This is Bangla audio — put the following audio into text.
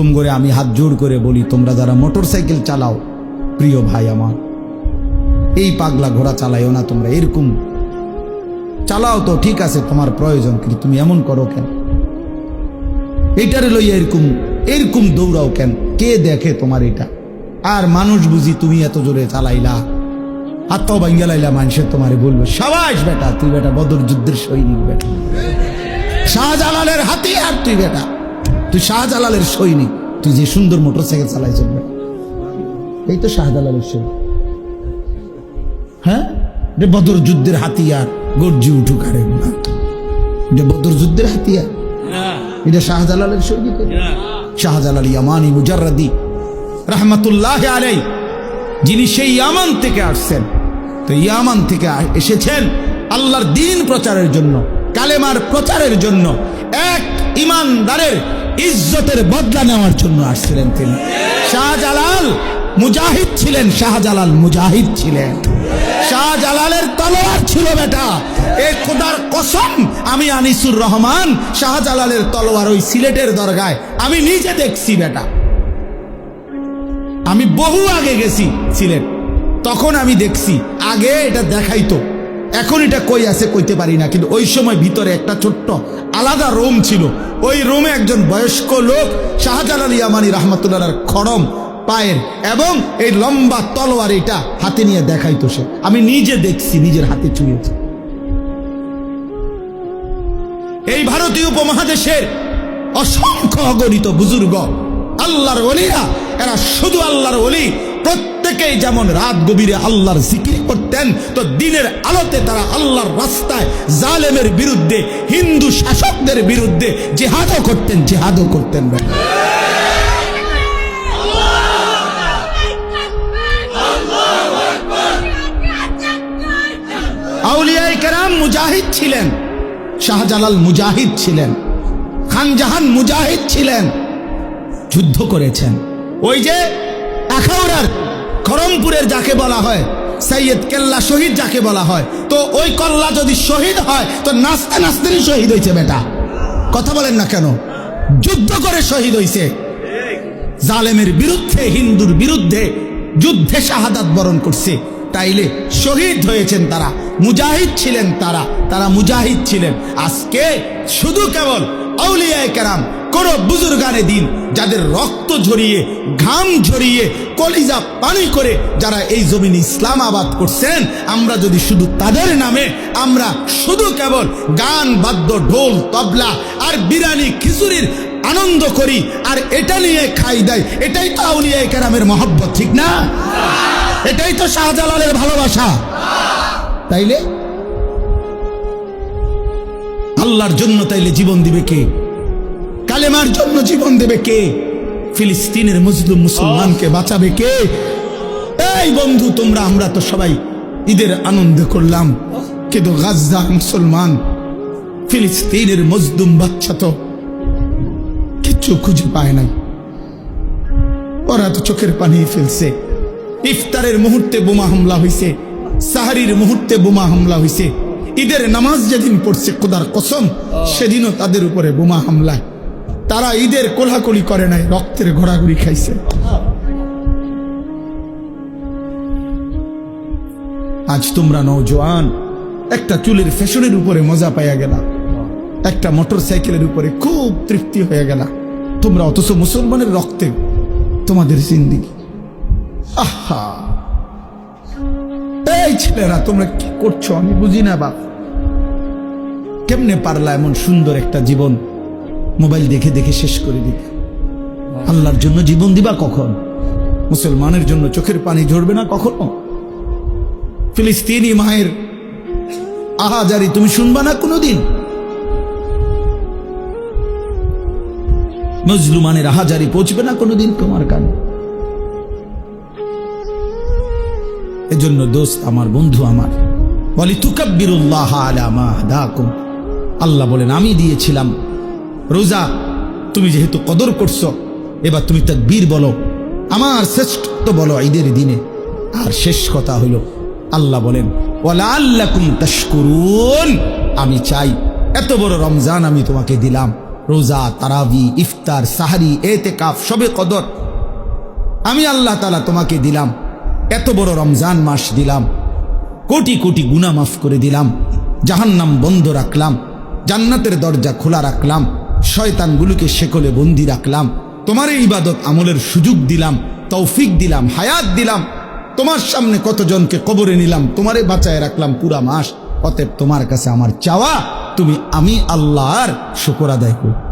তুম করে আমি হাত জোড় করে বলি, তোমরা যারা মোটর সাইকেল চালাও, প্রিয় ভাই আমার, এই পাগলা ঘোড়া চালাইও না তোমরা, এরকম চালাও তো, ঠিক আছে, তোমার প্রয়োজন, কিন্তু তুমি এমন করো কেন? এইটারে লইয়া এরকম এরকম দৌড়াও কেন? কে দেখে তোমার এটা? আর মানুষ বুঝি তুমি এত জোরে চালাইলা ভাঙ্গা লাইলা, মানুষের তোমারে বলবে, সাবাস বেটা, তুই বেটা বদর যুদ্ধের সৈনিক বেটা, শাহজালালের হাতি আর তুই বেটা। তুই শাহজালালের সৈনিক। তুই যে সুন্দর মোটর সাইকেল চালাইছিস বেটা এই তো শাহজালালের সৈনিক। হ্যাঁ? এটা বদর যুদ্ধের হাতিয়ার গর্জি উঠুক আরে এটা বদর যুদ্ধের হাতিয়ার। এটা শাহজালালের সৈনিক। শাহজালাল ইয়ামানি মুজাররাদি রহমতুল্লাহ আলাই যিনি সেই ইয়ামান থেকে আসছেন। তো ইয়ামান থেকে এসেছেন আল্লাহর দিন প্রচারের জন্য কালেমার প্রচারের জন্য এক ইমানদারের ইজ্জতের বদলা নেওয়ার জন্য আসছিলেন তিনি। শাহজালাল মুজাহিদ ছিলেন, শাহজালাল মুজাহিদ ছিলেন। শাহজালালের তলোয়ার ছিল বেটা। এ খোদার কসম, আমি আনিসুর রহমান, শাহজালালের তলোয়ার ওই সিলেটের দরগায়। আমি নিজে দেখছি বেটা। আমি বহু আগে গেছি সিলেট। তখন আমি দেখছি, আগে এটা দেখাইতো। এখন এটা কই আছে কইতে পারি না, কিন্তু ওই সময় ভিতরে একটা ছোট্ট আলাদা রোম ছিল। ওই রোমে একজন বয়স্ক লোক শাহজালাল ইয়ামানি রহমতুল্লাহর খড়ম পায়ের এবং এই লম্বা তলোয়ার এটা হাতে নিয়ে দেখাইতো সে। আমি নিজে দেখছি, নিজের হাতে চুয়েছি এই ভারতীয় উপমহাদেশের অসংখ্য অগণিত বুজুর্গ, আল্লাহর অলিরা এরা শুধু আল্লাহর অলি প্রত্যেকেই যেমন রাত গভীরে আল্লাহর জিকির করতেন, তো দিনের আলোতে তারা আল্লাহর রাস্তায় জালেমের বিরুদ্ধে, হিন্দু শাসকদের বিরুদ্ধে জেহাদও করতেন জেহাদও করতেন কেরাম মুজাহিদ ছিলেন, শাহজালাল মুজাহিদ ছিলেন খানজাহান মুজাহিদ ছিলেন, যুদ্ধ করেছেন। ওই যে আখাউড়ার খরমপুরের যাকে বলা হয়, সৈয়দ কেল্লা শহীদ যাকে বলা হয়, তো ওই কল্লা যদি শহীদ হয়, তো নাচতে নাচতেই শহীদ হয়েছে বেটা। কথা বলেন না কেন? যুদ্ধ করে শহীদ হয়েছে জালেমের বিরুদ্ধে, হিন্দুর বিরুদ্ধে যুদ্ধে শাহাদাত বরণ করছে। তাইলে শহীদ হয়েছেন তারা, মুজাহিদ ছিলেন তারা তারা মুজাহিদ ছিলেন। আজকে শুধু কেবল আউলিয়ায় কেরাম কোন বুজুর্গানে দিন, যাদের রক্ত ঝরিয়ে, ঘাম ঝরিয়ে, কলিজা পানি করে যারা এই জমিন ইসলাম আবাদ করছেন, আমরা যদি শুধু তাদের নামে, আমরা শুধু কেবল গান, বাদ্য, ঢোল, তবলা আর বিরানি খিচুড়ির আনন্দ করি, আর এটা নিয়ে খাই দেয়, এটাই তো আউলিয়া কেরামের মহব্বত, ঠিক না? এটাই তো শাহজালালের ভালোবাসা। তাইলে? আল্লাহর জন্য তাইলে জীবন দিবে কে? কালেমার জন্য জীবন দেবে কে? ফিলিস্তিনের মুসলিম মুসলমানকে বাঁচাবে কে? এই বন্ধু, তোমরা, আমরা তো সবাই ঈদের আনন্দ করলাম। কিন্তু গাজ্জা মুসলমান, ফিলিস্তিনের মজদুম বাচ্চা তো কিচ্ছু খুঁজে পায় নাই। ওরা তো চোখের পানি ফেলছে। ইফতারের মুহূর্তে বোমা হামলা হয়েছে সাহারির মুহূর্তে বোমা হামলা হয়েছে ঈদের নামাজ যেদিন পড়ছে, খোদার কসম, সেদিনও তাদের উপরে বোমা হামলায়। তারা ঈদের কোলাকুলি করে নাই, রক্তের ঘোরাঘুরি খাইছে। আজ তোমরা নৌজওয়ান একটা চুলের ফ্যাশনের উপরে মজা পাইয়া গেলা, একটা মোটর সাইকেলের উপরে খুব তৃপ্তি হয়ে গেলা। তোমরা অথচ মুসলমানের রক্তে তোমাদের জিন্দিগি। আহা! এই ছেলেরা, তোমরা কি করছ? আমি বুঝি না, বাপ। কেমনে পারলা এমন সুন্দর একটা জীবন? মোবাইল দেখে দেখে শেষ করে দিতে আল্লাহর জন্য জীবন দিবা কখন? মুসলমানের জন্য চোখের পানি ঝরবে না কখনো? ফিলিস্তিনি মায়ের আহাজারি তুমি শুনবা না কোনোদিন? মজলুমানের আহাজারি পৌঁছবে না কোনোদিন তোমার কানে? এজন্য দোস্ত আমার বন্ধু আমার বলি তুকাব্বিরুল্লাহ আল্লাহ বলেন, আমি দিয়েছিলাম রোজা, তুমি যেহেতু কদর করছ, এবার তুমি তাকবীর বলো। আমার শ্রেষ্ঠত্ব বলো ঈদের দিনে। আর শেষ কথা হইল আল্লাহ বলেন আমি চাই, এত বড় রমজান আমি তোমাকে দিলাম। রোজা, তারাবি, ইফতার, সাহারি এতে কাফ সবে কদর। আমি আল্লাহ তালা তোমাকে দিলাম, এত বড় রমজান মাস দিলাম। কোটি কোটি গুণা মাফ করে দিলাম। জাহান্নাম বন্ধ রাখলাম। জান্নাতের দরজা খোলা রাখলাম। শয়তানগুলোকে শেকলে বন্দি রাখলাম। তোমার এই ইবাদত আমলের সুযোগ দিলাম, তৌফিক দিলাম, হায়াত দিলাম। তোমার সামনে কতজনকে কবরে নিলাম, তোমারে বাঁচায় রাখলাম পুরা মাস। অতএব তোমার কাছে আমার চাওয়া, তুমি আমি আল্লাহর শুকর আদায় করো